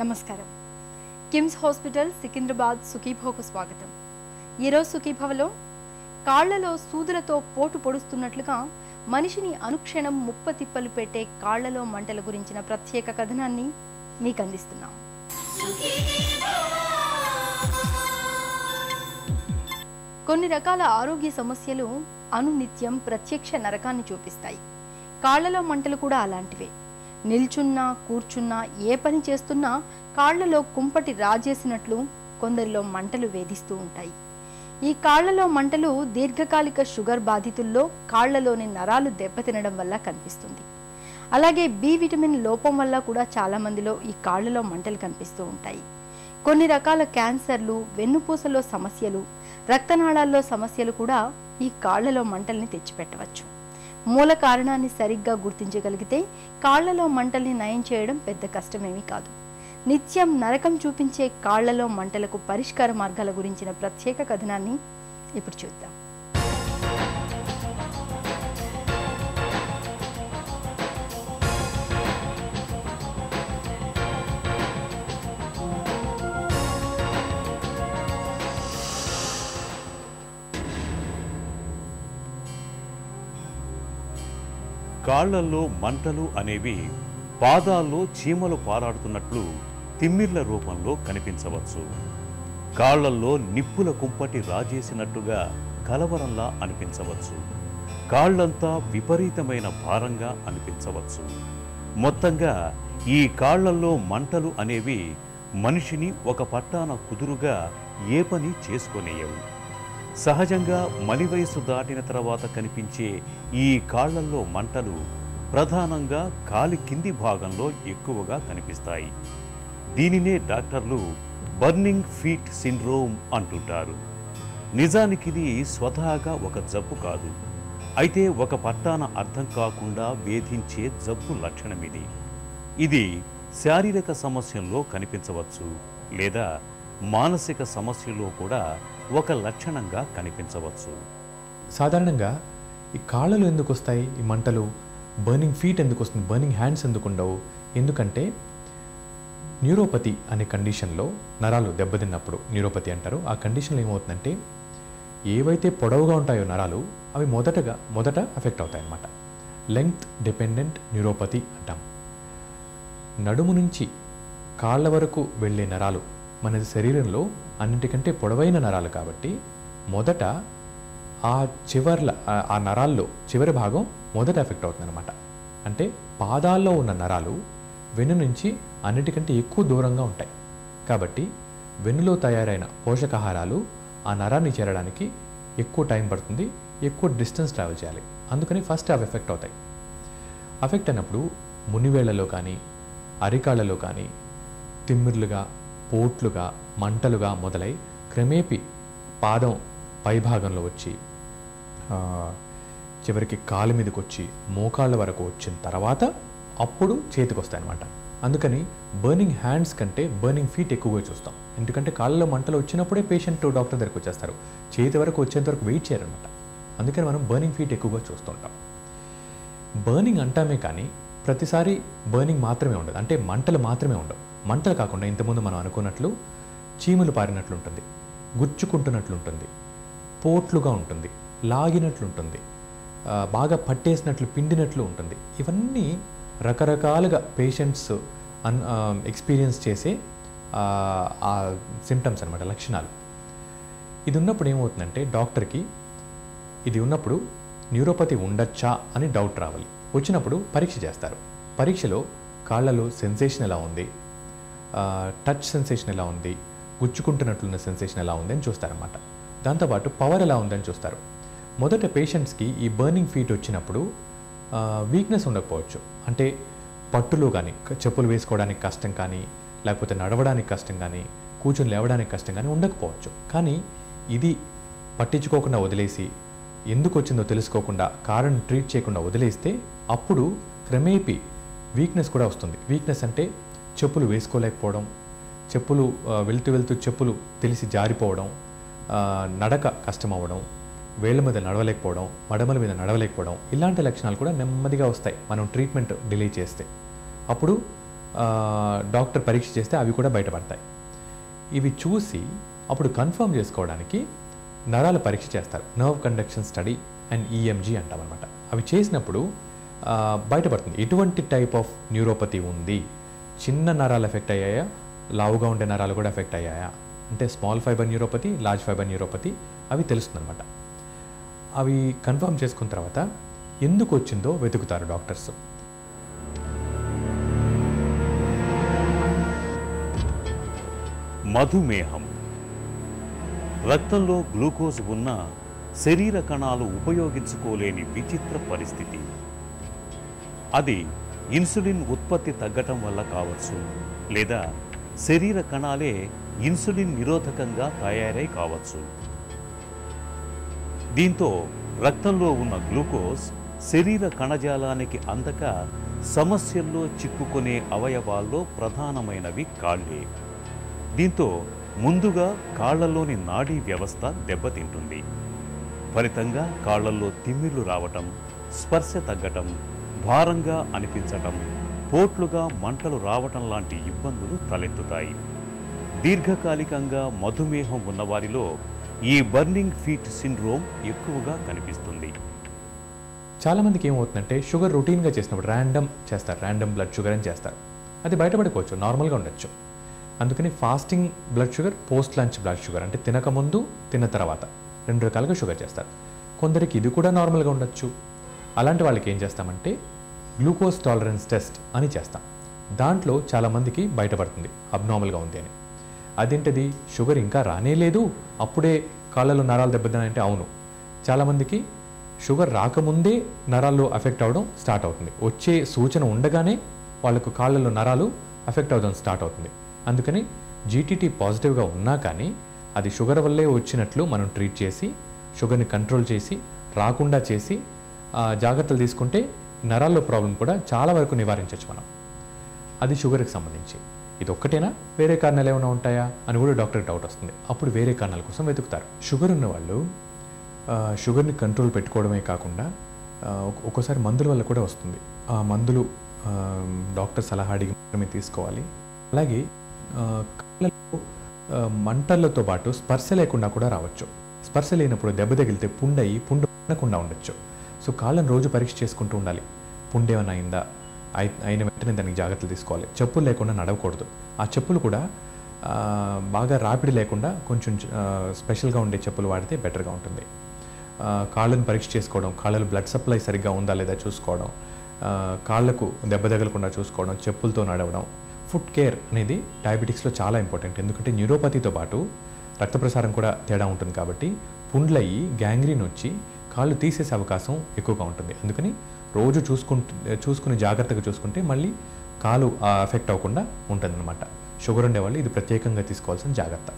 నమస్కారం. కిమ్స్ హాస్పిటల్ సికింద్రాబాద్ సుఖీభోకు స్వాగతం. ఈరోజు సుఖీభవలో కాళ్ళలో సూదులతో పోటు పొడుస్తున్నట్లుగా మనిషిని అనుక్షణం ముప్ప తిప్పలు పెట్టే కాళ్ళలో మంటల గురించిన ప్రత్యేక కథనాన్ని మీకు అందిస్తున్నాం. కొన్ని రకాల ఆరోగ్య సమస్యలు అనునిత్యం ప్రత్యక్ష నరకాన్ని చూపిస్తాయి. కాళ్ళలో మంటలు కూడా అలాంటివే. నిల్చున్నా కూర్చున్నా ఏ పని చేస్తున్నా కాళ్ళలో కుంపటి రాజేసినట్లు కొందరిలో మంటలు వేధిస్తూ ఉంటాయి. ఈ కాళ్ళలో మంటలు దీర్ఘకాలిక షుగర్ బాధితుల్లో కాళ్ళలోని నరాలు దెబ్బతినడం వల్ల కనిపిస్తుంది. అలాగే బి విటమిన్ లోపం వల్ల కూడా చాలా మందిలో ఈ కాళ్ళలో మంటలు కనిపిస్తూ ఉంటాయి. కొన్ని రకాల క్యాన్సర్లు వెన్నుపూసలో సమస్యలు రక్తనాళాల్లో సమస్యలు కూడా ఈ కాళ్ళలో మంటల్ని తెచ్చిపెట్టవచ్చు. మూల కారణాన్ని సరిగ్గా గుర్తించగలిగితే కాళ్ళలో మంటల్ని నయం చేయడం పెద్ద కష్టమేమీ కాదు. నిత్యం నరకం చూపించే కాళ్ళలో మంటలకు పరిష్కార మార్గాల గురించిన ప్రత్యేక కథనాన్ని ఇప్పుడు చూద్దాం. కాళ్ళల్లో మంటలు అనేవి పాదాల్లో చీమలు పారాడుతున్నట్లు తిమ్మిర్ల రూపంలో కనిపించవచ్చు. కాళ్ళల్లో నిప్పుల కుంపటి రాజేసినట్టుగా కలవరంలా అనిపించవచ్చు. కాళ్ళంతా విపరీతమైన భారంగా అనిపించవచ్చు. మొత్తంగా ఈ కాళ్ళల్లో మంటలు అనేవి మనిషిని ఒక పట్టాన కుదురుగా ఏ పని చేసుకొనేయవు. సహజంగా మలి వయసు దాటిన తర్వాత కనిపించే ఈ కాళ్ళల్లో మంటలు ప్రధానంగా కాలి కింది భాగంలో ఎక్కువగా కనిపిస్తాయి. దీనినే డాక్టర్లు బర్నింగ్ ఫీట్ సిండ్రోమ్ అంటుంటారు. నిజానికి ఇది స్వతహాగా ఒక జబ్బు కాదు. అయితే ఒక పట్టాన అర్థం కాకుండా వేధించే జబ్బు లక్షణం ఇది. ఇది శారీరక సమస్యల్లో కనిపించవచ్చు లేదా మానసిక సమస్యలో కూడా ఒక లక్షణంగా కనిపించవచ్చు. సాధారణంగా ఈ కాళ్ళలు ఎందుకు వస్తాయి? ఈ మంటలు బర్నింగ్ ఫీట్ ఎందుకు వస్తుంది? బర్నింగ్ హ్యాండ్స్ ఎందుకు ఉండవు? ఎందుకంటే న్యూరోపతి అనే కండిషన్లో నరాలు దెబ్బతిన్నప్పుడు న్యూరోపతి అంటారు ఆ కండిషన్లో ఏమవుతుందంటే ఏవైతే పొడవుగా ఉంటాయో నరాలు అవి మొదటగా మొదట ఎఫెక్ట్ అవుతాయి అన్నమాట లెంగ్త్ డిపెండెంట్ న్యూరోపతి అంటాం. నడుము నుంచి కాళ్ళ వరకు వెళ్ళే నరాలు మన శరీరంలో అన్నిటికంటే పొడవైన నరాలు కాబట్టి మొదట ఆ చివర్ల ఆ- నరాల్లో చివరి భాగం మొదట ఎఫెక్ట్ అవుతుందన్నమాట. అంటే పాదాల్లో ఉన్న నరాలు వెన్ను నుంచి అన్నిటికంటే ఎక్కువ దూరంగా ఉంటాయి. కాబట్టి వెన్నులో తయారైన పోషకాహారాలు ఆ నరాన్ని చేరడానికి ఎక్కువ టైం పడుతుంది ఎక్కువ డిస్టెన్స్ ట్రావెల్ చేయాలి. అందుకని ఫస్ట్ అవి ఎఫెక్ట్ అవుతాయి. అఫెక్ట్ అయినప్పుడు మునివేళ్ళలో కానీ అరికాళ్ళలో కానీ తిమ్మిర్లుగా పోట్లుగా మంటలుగా మొదలై క్రమేపి పాదం పైభాగంలో వచ్చి చివరికి కాలు మీదకి వచ్చి మోకాళ్ళ వరకు వచ్చిన తర్వాత అప్పుడు చేతికి వస్తాయి అనమాట అందుకని బర్నింగ్ హ్యాండ్స్ కంటే బర్నింగ్ ఫీట్ ఎక్కువగా చూస్తాం. ఎందుకంటే కాళ్ళలో మంటలు వచ్చినప్పుడే పేషెంట్ డాక్టర్ దగ్గరికి వచ్చేస్తారు. చేతి వరకు వచ్చేంత వరకు వెయిట్ చేయరనమాట అందుకని మనం బర్నింగ్ ఫీట్ ఎక్కువగా చూస్తుంటాం బర్నింగ్ అంటామే కానీ ప్రతిసారి బర్నింగ్ మాత్రమే ఉండదు. అంటే మంటలు మాత్రమే ఉండవు. మంటలు కాకుండా ఇంతకుముందు మనం అనుకున్నట్లు చీములు పారినట్లు ఉంటుంది. ఉంటుంది. పోట్లుగా ఉంటుంది. లాగినట్లుంటుంది బాగా పట్టేసినట్లు పిండినట్లు ఉంటుంది. ఇవన్నీ రకరకాలుగా పేషెంట్స్ అన్ ఎక్స్పీరియన్స్ చేసే ఆ, ఆ సిమ్టమ్స్ అనమాట లక్షణాలు. ఇది ఉన్నప్పుడు ఏమవుతుందంటే డాక్టర్కి ఇది ఉన్నప్పుడు న్యూరోపతి ఉండొచ్చా అని డౌట్ రావాలి. వచ్చినప్పుడు పరీక్ష చేస్తారు. పరీక్షలో కాళ్ళలో సెన్సేషన్ ఎలా ఉంది? టచ్ సెన్సేషన్ ఎలా ఉంది? గుచ్చుకుంటున్నట్లున్న సెన్సేషన్ ఎలా ఉంది అని చూస్తారన్నమాట. దాంతోపాటు పవర్ ఎలా ఉందని చూస్తారు. మొదట పేషెంట్స్కి ఈ బర్నింగ్ ఫీట్ వచ్చినప్పుడు వీక్నెస్ ఉండకపోవచ్చు. అంటే పట్టులో కానీ చెప్పులు వేసుకోవడానికి కష్టం కానీ లేకపోతే నడవడానికి కష్టం కానీ కూర్చొని లేవడానికి కష్టం కానీ ఉండకపోవచ్చు. కానీ ఇది పట్టించుకోకుండా వదిలేసి ఎందుకు వచ్చిందో తెలుసుకోకుండా కారణం ట్రీట్ చేయకుండా వదిలేస్తే అప్పుడు క్రమేపీ వీక్నెస్ కూడా వస్తుంది. వీక్నెస్ అంటే చెప్పులు వేసుకోలేకపోవడం చెప్పులు వెళుతూ వెళ్తూ వెళ్తూ చెప్పులు తెలిసి జారిపోవడం నడక కష్టం అవ్వడం వేళ్ళ మీద నడవలేకపోవడం మడమల మీద నడవలేకపోవడం ఇలాంటి లక్షణాలు కూడా నెమ్మదిగా వస్తాయి మనం ట్రీట్మెంట్ డిలే చేస్తే. అప్పుడు డాక్టర్ పరీక్ష చేస్తే అవి కూడా బయటపడతాయి. ఇవి చూసి అప్పుడు కన్ఫర్మ్ చేసుకోవడానికి నరాల పరీక్ష చేస్తారు. Nerve conduction study and EMG అంటాం అనమాట అవి చేసినప్పుడు బయటపడుతుంది. ఎటువంటి టైప్ ఆఫ్ న్యూరోపతి ఉంది? చిన్న నరాలు ఎఫెక్ట్ అయ్యాయా? లావుగా ఉండే నరాలు కూడా ఎఫెక్ట్ అయ్యాయా? అంటే small fibre neuropathy large fibre neuropathy అవి తెలుస్తుందన్నమాట. అవి కన్ఫర్మ్ చేసుకున్న తర్వాత ఎందుకు వచ్చిందో వెతుకుతారు డాక్టర్స్. మధుమేహం. రక్తంలో గ్లూకోజ్ ఉన్న శరీర కణాలు ఉపయోగించుకోలేని విచిత్ర పరిస్థితి. అది ఇన్సులిన్ ఉత్పత్తి తగ్గటం వల్ల కావచ్చు లేదా శరీర కణాలే ఇన్సులిన్ నిరోధకంగా తయారై కావచ్చు. దీంతో రక్తంలో ఉన్న గ్లూకోజ్ శరీర కణజాలానికి అందక సమస్యల్లో చిక్కుకునే అవయవాల్లో ప్రధానమైనవి కాళ్ళే దీంతో ముందుగా కాళ్ళలోని నాడీ వ్యవస్థ దెబ్బతింటుంది. ఫలితంగా కాళ్ళల్లో తిమ్మిళ్ళు రావటం స్పర్శ తగ్గటం భారంగా అనిపించటం పోట్లుగా మంటలు రావటం లాంటి ఇబ్బందులు తలెత్తుతాయి. దీర్ఘకాలికంగా మధుమేహం ఉన్నవారిలో ఈ బర్నింగ్ ఫీట్ సిండ్రోమ్ ఎక్కువగా కనిపిస్తుంది. చాలామందికి ఏమవుతుందంటే షుగర్ రొటీన్గా చేసినప్పుడు ర్యాండమ్ చేస్తారు. ర్యాండమ్ బ్లడ్ షుగర్ అని చేస్తారు. అది బయటపడుకోవచ్చు నార్మల్గా ఉండొచ్చు. అందుకని fasting blood sugar post lunch blood sugar అంటే తినకముందు తిన్న తర్వాత రెండు రకాలుగా షుగర్ చేస్తారు. కొందరికి ఇది కూడా నార్మల్గా ఉండొచ్చు. అలాంటి వాళ్ళకి ఏం చేస్తామంటే గ్లూకోజ్ టాలరెన్స్ టెస్ట్ అని చేస్తాం. దాంట్లో చాలామందికి బయటపడుతుంది అబ్నార్మల్గా ఉంది అని. అదేంటిది? షుగర్ ఇంకా రానే లేదు. అప్పుడే కాళ్ళలో నరాలు దెబ్బతినాయంటే అవును. చాలామందికి షుగర్ రాకముందే నరాల్లో అఫెక్ట్ అవ్వడం స్టార్ట్ అవుతుంది. వచ్చే సూచన ఉండగానే వాళ్ళకు కాళ్ళలో నరాలు అఫెక్ట్ అవ్వడం స్టార్ట్ అవుతుంది. అందుకని జీటీటీ పాజిటివ్గా ఉన్నా కానీ అది షుగర్ వల్లే వచ్చినట్లు మనం ట్రీట్ చేసి షుగర్ని కంట్రోల్ చేసి రాకుండా చేసి ఆ, జాగ్రత్తలు తీసుకుంటే నరాల్లో ప్రాబ్లం కూడా చాలా వరకు నివారించవచ్చు మనం. అది షుగర్కి సంబంధించి. ఇది ఒక్కటేనా వేరే కారణాలు ఏమైనా ఉంటాయా? అని కూడా డాక్టర్కి డౌట్ వస్తుంది. అప్పుడు వేరే కారణాల కోసం వెతుకుతారు. షుగర్ ఉన్న వాళ్ళు షుగర్ని కంట్రోల్ పెట్టుకోవడమే కాకుండా ఒక్కోసారి మందుల వల్ల కూడా వస్తుంది. ఆ మందులు డాక్టర్ సలహా అడిగి మాత్రమే తీసుకోవాలి అలాగే కళ్ళలో మంటలతో పాటు స్పర్శ లేకుండా కూడా రావచ్చు. స్పర్శ లేనప్పుడు దెబ్బ తగిలితే పుండయి పుండు పడకుండా ఉండొచ్చు. సో కాళ్ళని రోజు పరీక్ష చేసుకుంటూ ఉండాలి. పుండేమైనా అయిందా? అయిన వెంటనే దానికి జాగ్రత్తలు తీసుకోవాలి. చెప్పులు లేకుండా నడవకూడదు. ఆ చెప్పులు కూడా బాగా రాపిడి లేకుండా కొంచెం స్పెషల్గా ఉండే చెప్పులు వాడితే బెటర్గా ఉంటుంది. కాళ్ళను పరీక్ష చేసుకోవడం కాళ్ళలో బ్లడ్ సప్లై సరిగ్గా ఉందా లేదా చూసుకోవడం కాళ్ళకు కాళ్ళకు దెబ్బ తగలకుండా చూసుకోవడం చెప్పులతో నడవడం ఫుడ్ కేర్ అనేది డయాబెటిక్స్లో చాలా ఇంపార్టెంట్. ఎందుకంటే న్యూరోపతితో పాటు రక్త ప్రసారం కూడా తేడా ఉంటుంది కాబట్టి పుండ్లయ్యి గ్యాంగ్రీన్ వచ్చి కాళ్ళు తీసేసే అవకాశం ఎక్కువగా ఉంటుంది. అందుకని రోజు చూసుకుంటు చూసుకుని జాగ్రత్తగా చూసుకుంటే మళ్ళీ కాలు ఎఫెక్ట్ అవ్వకుండా ఉంటుందన్నమాట. షుగర్ ఉండేవాళ్ళు ఇది ప్రత్యేకంగా తీసుకోవాల్సిన జాగ్రత్త.